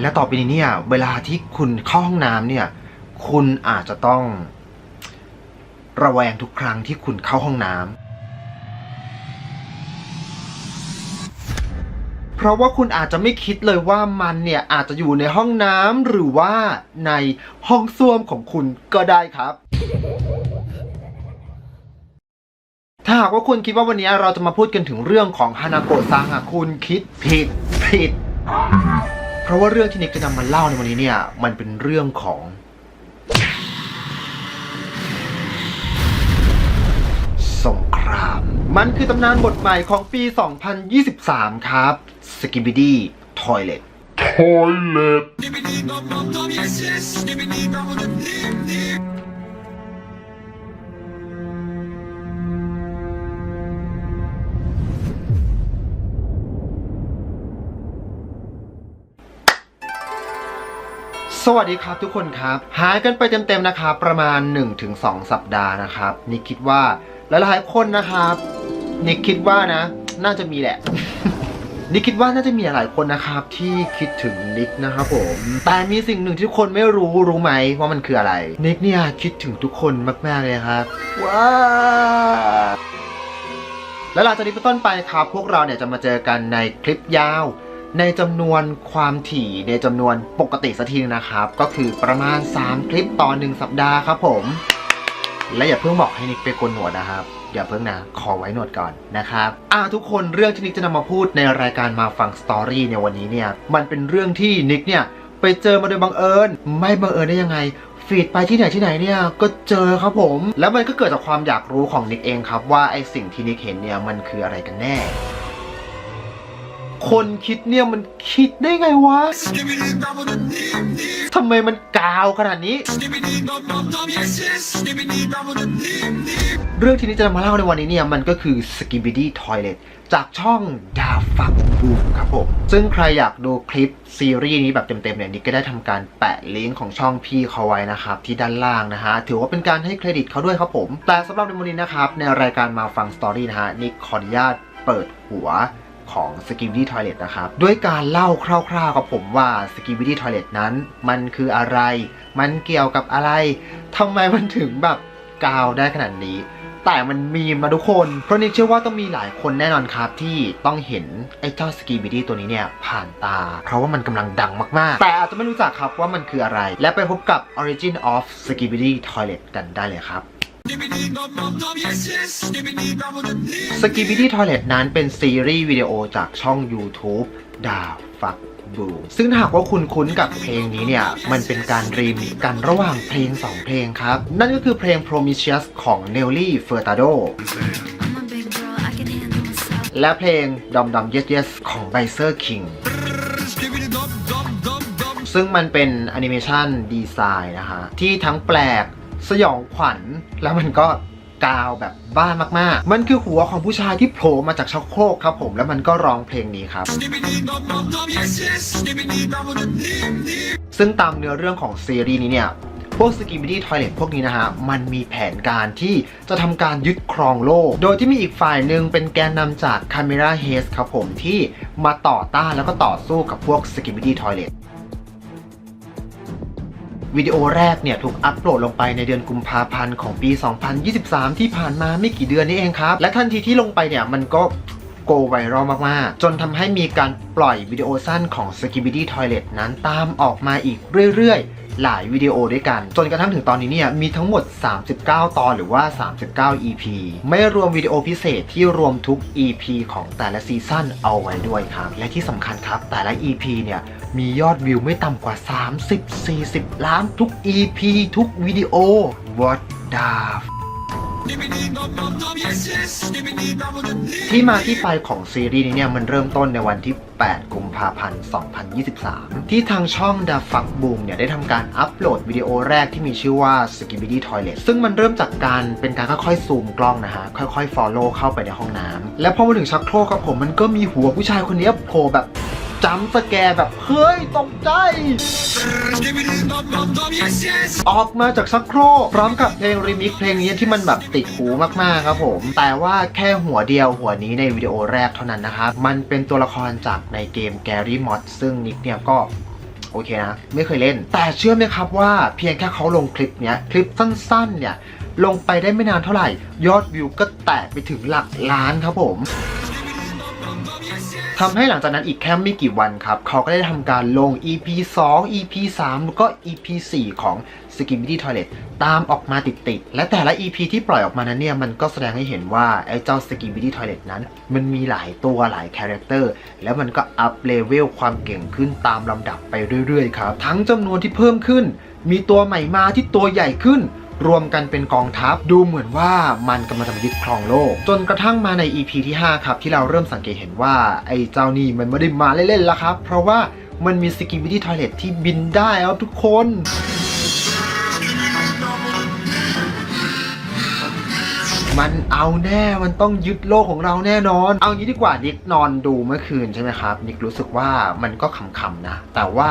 และต่อไปนี้เนี่ย เวลาที่คุณเข้าห้องน้ำเนี่ย คุณอาจจะต้อง ระแวงทุกครั้งที่คุณเข้าห้องน้ำเพราะว่าคุณอาจจะไม่คิดเลยว่ามันเนี่ยอาจจะอยู่ในห้องน้ำหรือว่าในห้องส้วมของคุณก็ได้ครับ ถ้าหากว่าคุณคิดว่าวันนี้เราจะมาพูดกันถึงเรื่องของฮานาโกะซังอะคุณคิดผิดผิด ราะว่าเรื่องที่นิกจะนำมาเล่าในวันนี้เนี่ย มันเป็นเรื่องของ สงคราม มันคือตำนานบทใหม่ของปี 2023 ครับ Skibidi Toilet toilet สวัสดีครับทุกคนครับ หายกันไปเต็มๆนะครับประมาณ 1-2 สัปดาห์นะครับนิกคิดว่าหลายๆคนนะครับนิกคิดว่านะ น่าจะมีแหละนิกคิดว่าน่าจะมีหลายคนนะครับ ที่คิดถึงนิกนะครับผม แต่มีสิ่งหนึ่งที่ทุกคนไม่รู้รู้ไหมว่ามันคืออะไร นิกเนี่ยคิดถึงทุกคนมาก ๆ เลยครับ ว้าและหลังจากนี้เป็นต้นไปครับ พวกเราเนี่ยจะมาเจอกันในคลิปยาว ในจำนวนความถี่ในจำนวนปกติสักทีนะครับ ก็คือประมาณ 3 คลิปต่อ 1 สัปดาห์ครับผม และอย่าเพิ่งบอกให้นิกไปโกนหนวดนะครับอย่าเพิ่งนะ ขอไว้หนวดก่อนนะครับอ่าทุกคนเรื่องที่นิกจะนำมาพูดในรายการมาฟังสตอรี่ในวันนี้เนี่ย มันเป็นเรื่องที่นิกเนี่ยไปเจอมาโดยบังเอิญ ไม่บังเอิญได้ยังไง ฟีดไปที่ไหนที่ไหนเนี่ย ก็เจอครับผม แล้วมันก็เกิดจากความอยากรู้ของนิกเองครับว่าไอสิ่งที่นิกเห็นเนี่ยมันคืออะไรกันแน่ คนคิดเนี่ยมันคิดได้ไงวะทำไมมันกาวขนาดนี้ เรื่องที่นี้จะมาเล่าในวันนี้เนี่ยมันก็คือ Skibidi Toilet จากช่อง Da Fuck Boom ครับผม ซึ่งใครอยากดูคลิปซีรีส์นี้แบบเต็มๆเนี่ยนิกก็ได้ทำการแปะลิงก์ของช่องพี่เขาไว้นะครับ ที่ด้านล่างนะฮะ ถือว่าเป็นการให้เครดิตเขาด้วยครับผม แต่สำหรับในวันนี้นะครับ ในรายการมาฟังสตอรี่นะฮะนิกขออนุญาตเปิดหัว ของ s k i b b y Toilet นะครับ ด้วยการเล่าคร่าวๆกับผมว่า s k i b b y Toilet นั้น มันคืออะไร มันเกี่ยวกับอะไรทำไมมันถึงแบบกาวได้ขนาดนี้ แต่มันมีมาทุกคน เพราะนิกเชื่อว่าต้องมีหลายคนแน่นอนครับที่ต้องเห็นไอ้เจ้า s k i b b y ตัวนี้เนี่ยผ่านตา เพราะว่ามันกำลังดังมากๆ แต่อาจจะไม่รู้จักครับว่ามันคืออะไร และไปพบกับ Origin of s k i b b y Toilet กันได้เลยครับ s k i b b y Toilet นั้นเป็นซีรีส์วิดีโอจากช่อง YouTube ดาวฟักบูซึ่งหากว่าคุณคุ้นกับเพลงนี้เนี่ย มันเป็นการรีมิกซ์กันระหว่างเพลง 2 เพลงครับ นั่นก็คือเพลง Prometheus ของ Nelly Furtado และเพลง Dom Dom Yes Yes ของ b i z e r King ซึ่งมันเป็นแอนิเมชันดีไซน์นะฮะที่ทั้งแปลก สยองขวัญ แล้วมันก็กาวแบบบ้ามากๆ มันคือหัวของผู้ชายที่โผล่มาจากชักโครกครับผมแล้วมันก็ร้องเพลงนี้ครับ ซึ่งตามเนื้อเรื่องของซีรีส์นี้เนี่ยพวกสกิบิดี้ทอยเลตพวกนี้นะฮะ มันมีแผนการที่จะทำการยึดครองโลก โดยที่มีอีกฝ่ายหนึ่งเป็นแกนนำจาก c a m e r a h a z ครับผมที่มาต่อต้านแล้วก็ต่อสู้กับพวกสกิบิดี้ทอยเลต วิดีโอแรกเนี่ยถูกอัปโหลดลงไปในเดือนกุมภาพันธ์ของปี 2023 ที่ผ่านมาไม่กี่เดือนนี้เองครับ และทันทีที่ลงไปเนี่ยมันก็โกไวรัลมาก ๆ จนทำให้มีการปล่อยวิดีโอสั้นของ Skibidi Toilet นั้นตามออกมาอีกเรื่อย ๆ หลายวิดีโอด้วยกัน จนกระทั่งถึงตอนนี้เนี่ยมีทั้งหมด 39 ตอนหรือว่า 39 EP ไม่รวมวิดีโอพิเศษที่รวมทุก EP ของแต่ละซีซั่นเอาไว้ด้วยครับ และที่สำคัญครับแต่ละ EP เนี่ย มียอดวิวไม่ต่ำกว่า 30-40 ล้านทุก EP ทุกวิดีโอ What the f- ที่มาที่ไปของซีรีส์นี้เนี่ย มันเริ่มต้นในวันที่ 8 กุมภาพันธ์ 2023 ที่ทางช่อง The Fuck Boom เนี่ย ได้ทำการอัปโหลดวิดีโอแรกที่มีชื่อว่า Skibidi Toilet ซึ่งมันเริ่มจากการเป็นการค่อยๆ ซูมกล้องนะฮะ ค่อยๆ follow เข้าไปในห้องน้ำและพอมาถึงชักโครกครับผมมันก็มีหัวผู้ชายคนนี้โผล่แบบ จำสแกร์แบบเฮ้ยตกใจ ออกมาจากชักโครพร้อมกับเพลงรีมิกเพลงนี้ที่มันแบบติดหูมากๆครับผม แต่ว่าแค่หัวเดียวหัวนี้ในวิดีโอแรกเท่านั้นนะครับ มันเป็นตัวละครจากในเกม Gary Mod ซึ่งนิกเนี่ยก็โอเคนะ ไม่เคยเล่น แต่เชื่อไหมครับว่าเพียงแค่เขาลงคลิปเนี้ย คลิปสั้นๆเนี่ย ลงไปได้ไม่นานเท่าไหร่ ยอดวิวก็แตะไปถึงหลักล้านครับผม ทำให้หลังจากนั้นอีกแค่ไม่กี่วันครับ เขาก็ได้ทำการลง EP 2 EP 3 แล้วก็ EP 4 ของ s k i b i d y Toilet ตามออกมาติดๆ และแต่ละ EP ที่ปล่อยออกมานั้นเนี่ย มันก็แสดงให้เห็นว่าไอ้เจ้า s k i b i d y Toilet นั้น มันมีหลายตัวหลายคาแรคเตอร์แล้วมันก็อัพเลเวลความเก่งขึ้นตามลำดับไปเรื่อยๆ ครับ ทั้งจำนวนที่เพิ่มขึ้น มีตัวใหม่มาที่ตัวใหญ่ขึ้น รวมกันเป็นกองทัพดูเหมือนว่ามันกำลังจะมายึดครองโลก จนกระทั่งมาใน EP ที่ 5 ครับ ที่เราเริ่มสังเกตเห็นว่าไอ้เจ้านี่มันไม่ได้มาเล่นๆแล้วครับ เพราะว่ามันมีสกิบิดี้ทอยเลทที่บินได้ครับทุกคนมันเอาแน่ มันต้องยึดโลกของเราแน่นอน เอางี้ดีกว่านิกนอนดูเมื่อคืนใช่ไหมครับ นิกรู้สึกว่ามันก็ขำๆนะ แต่ว่า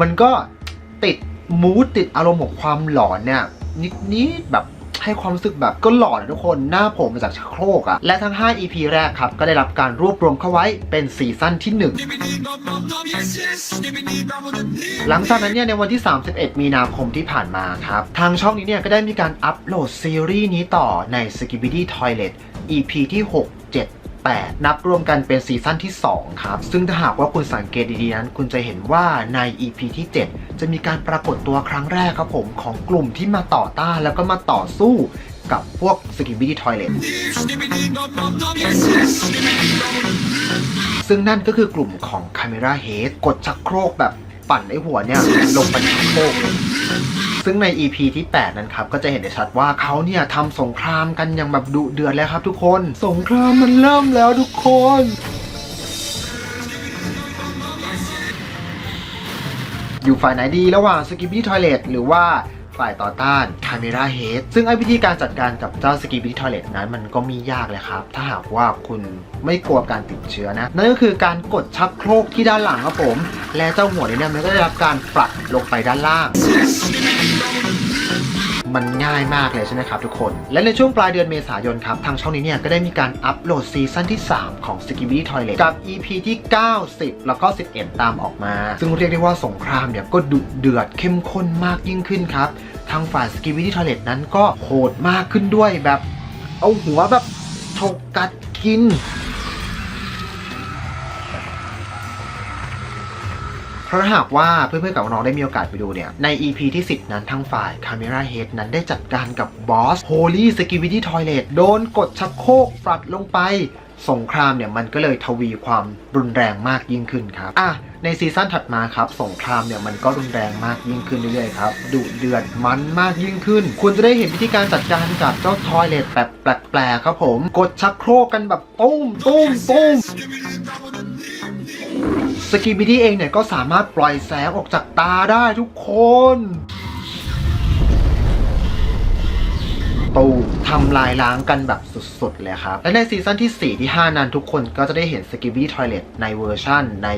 มันก็ติดมูดติดอารมณ์ของความหลอนเนี่ย นิดนิดแบบให้ความรู้สึกแบบก็หล่อนะทุกคนหน้าผมมาจากชักโครกอะและทั้ง 5 EP แรกครับ ก็ได้รับการรวบรวมเข้าไว้เป็นซีซั่นที่ 1 หลังจากนั้นเนี่ยในวันที่ 31 มีนาคมที่ผ่านมาครับ ทางช่องนี้เนี่ยก็ได้มีการอัปโหลดซีรีส์นี้ต่อใน s k i b i d y Toilet EP ที่ 6 7 8 นับรวมกันเป็นซีซั่นที่ 2 ครับ ซึ่งถ้าหากว่าคุณสังเกตดีๆนั้น คุณจะเห็นว่าใน EP ที่ 7 จะมีการปรากฏตัวครั้งแรกครับผมของกลุ่มที่มาต่อต้านแล้วก็มาต่อสู้กับพวก s k i b i d y Toilet ซึ่งนั่นก็คือกลุ่มของ Camera Head กดชักโครกแบบปั่นไอหัวเนี่ยลงไปชักโครก ซึ่งใน EP ที่ 8 นั้นครับ ก็จะเห็นได้ชัดว่าเขาเนี่ยทำสงครามกันอย่างแบบดุเดือดแล้วครับทุกคน สงครามมันเริ่มแล้วทุกคนอยู่ฝ่ายไหนดีระหว่าง s k i b b y Toilet หรือว่า ฝ่ายต่อต้าน Camera Head ซึ่งไอ้วิธีการจัดการกับเจ้า s k i b b y Toilet นั้นมันก็มียากเลยครับ ถ้าหากว่าคุณไม่กลัวการติดเชื้อนะ นั่นก็คือการกดชักโครกที่ด้านหลังครับผม และเจ้าหัวนี้เนี่ยมันก็ได้รับการปรับลงไปด้านล่าง มันง่ายมากเลยใช่ไหมครับทุกคน และในช่วงปลายเดือนเมษายนครับ ทางช่องนี้เนี่ยก็ได้มีการอัปโหลดซีซั่นที่ 3 ของ s k i b i d y Toilet กับ EP ที่ 90 แล้วก็ 11 ตามออกมา ซึ่งเรียกได้ว่าสงครามเนี่ยก็ดุเดือดเข้มข้นมากยิ่งขึ้นครับ ทางฝ่าย s k i b i d y Toilet นั้นก็โหดมากขึ้นด้วยแบบ เอาหัวแบบฉกกัดกิน เพราะหากว่าเพื่อนๆกับน้องได้มีโอกาสไปดูเนี่ย ใน EP ที่ 10 นั้นทางฝ่าย Camera Head นั้นได้จัดการกับบอส Holy s k i b i d y Toilet โดนกดชักโครกปลัดลงไป สงครามเนี่ยมันก็เลยทวีความรุนแรงมากยิ่งขึ้นครับอะในซีซั่นถัดมาครับสงครามเนี่ยมันก็รุนแรงมากยิ่งขึ้นเรื่อยๆครับดุเดือดมันมากยิ่งขึ้น คุณจะได้เห็นวิธีการจัดการกับเจ้าทอยเลทแบบแปลกๆครับผม กดชักโครกกันแบบตุ้มตุ้มตุ้ม สกีบิดี้เองเนี่ยก็สามารถปล่อยแสงออกจากตาได้ทุกคนตู ทำลายล้างกันแบบสุดๆ เลยครับ และในซีซั่นที่ 4 ที่ 5 นั้นทุกคนก็จะได้เห็นสกิบ i ี y ทอยเลตในเวอร์ชั่น ใน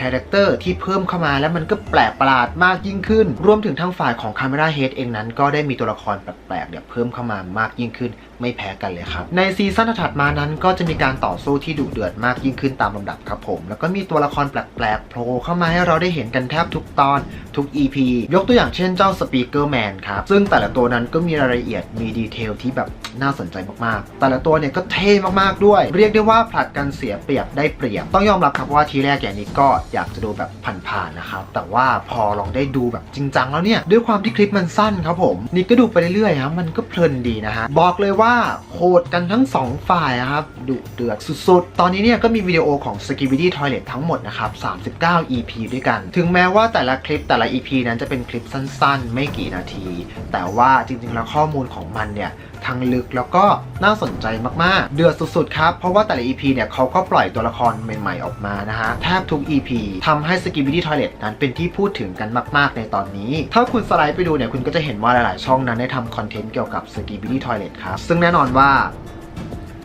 คาแรคเตอร์ที่เพิ่มเข้ามาแล้วมันก็แปลกประหลาดมากยิ่งขึ้น รวมถึงทางฝ่ายของ Camera Head เองนั้น ก็ได้มีตัวละครแปลกๆเนี่ยเพิ่มเข้ามามากยิ่งขึ้น ไม่แพ้กันเลยครับ ในซีซั่นถัดมานั้นก็จะมีการต่อสู้ที่ดุเดือดมากยิ่งขึ้นตามลำดับครับผม แล้วก็มีตัวละครแปลกๆโผล่เข้ามาให้เราได้เห็นกันแทบทุกตอนทุก EP ยกตัวอย่างเช่นเจ้า Speaker Man ครับซึ่งแต่ละตัวนั้นก็มีรายละเอียดมีดีเทลที่แบบน่าสนใจมากๆ แต่ละตัวเนี่ยก็เท่มากๆด้วย เรียกได้ว่าผลัดกันเสียเปรียบได้เปรียบ ต้องยอมรับครับว่าทีแรกอย่างนี้ก็อยากจะดูแบบผ่านๆนะครับ แต่ว่าพอลองได้ดูแบบจริงจังแล้วเนี่ย ด้วยความที่คลิปมันสั้นครับผม นี่ก็ดูไปเรื่อยๆครับมันก็เพลินดีนะฮะ บอกเลยว่าโหดกันทั้งสองฝ่ายอะครับ ดุเดือดสุดๆ ตอนนี้เนี่ยก็มีวิดีโอของ s k i b i d y Toilet ทั้งหมดนะครับ 39 EP ด้วยกัน ถึงแม้ว่าแต่ละคลิปแต่ละ EP นั้นจะเป็นคลิปสั้น ๆ ไม่กี่นาที แต่ว่าจริงๆแล้วข้อมูลของมันเนี่ย ทั้งลึกแล้วก็น่าสนใจมากๆ เดือดสุดๆ ครับ เพราะว่าแต่ละ EP เนี่ยเขาก็ปล่อยตัวละครใหม่ๆ ออกมานะฮะ แทบทุก EP ทำให้ s k i b i d y Toilet นั้นเป็นที่พูดถึงกันมาก ๆ ในตอนนี้ ถ้าคุณสไลด์ไปดูเนี่ยคุณก็จะเห็นว่าหลายๆ ช่องนั้นได้ทำคอนเทนต์เกี่ยวกับ s k i b i d y Toilet ครับ ซึ่งแน่นอนว่า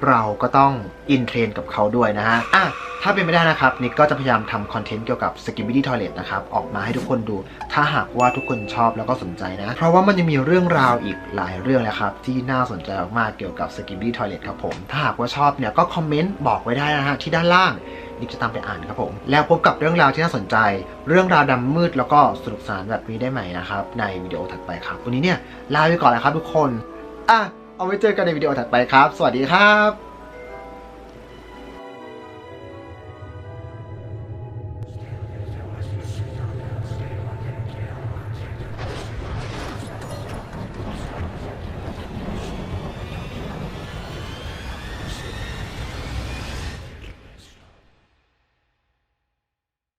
เราก็ต้องอินเทรนกับเขาด้วยนะฮะอะ ถ้าเป็นไม่ได้นะครับนิกก็จะพยายามทำคอนเทนต์เกี่ยวกับ s k i b b y Toilet นะครับ ออกมาให้ทุกคนดู ถ้าหากว่าทุกคนชอบแล้วก็สนใจนะ เพราะว่ามันยังมีเรื่องราวอีกหลายเรื่องเลยครับ ที่น่าสนใจมากๆเกี่ยวกับ s k i b b y Toilet ครับผม ถ้าหากว่าชอบเนี่ยก็คอมเมนต์บอกไว้ได้นะฮะที่ด้านล่างนิกจะตามไปอ่านครับผม แล้วพบกับเรื่องราวที่น่าสนใจ เรื่องราวดำมืดแล้วก็สนุกสนานแบบนี้ได้ใหม่นะครับในวิดีโอถัดไปครับวันนี้เนี่ยลาไปก่อนแล้วครับทุกคนอะเอาไว้เจอกันในวิดีโอถัดไปครับ สวัสดีครับ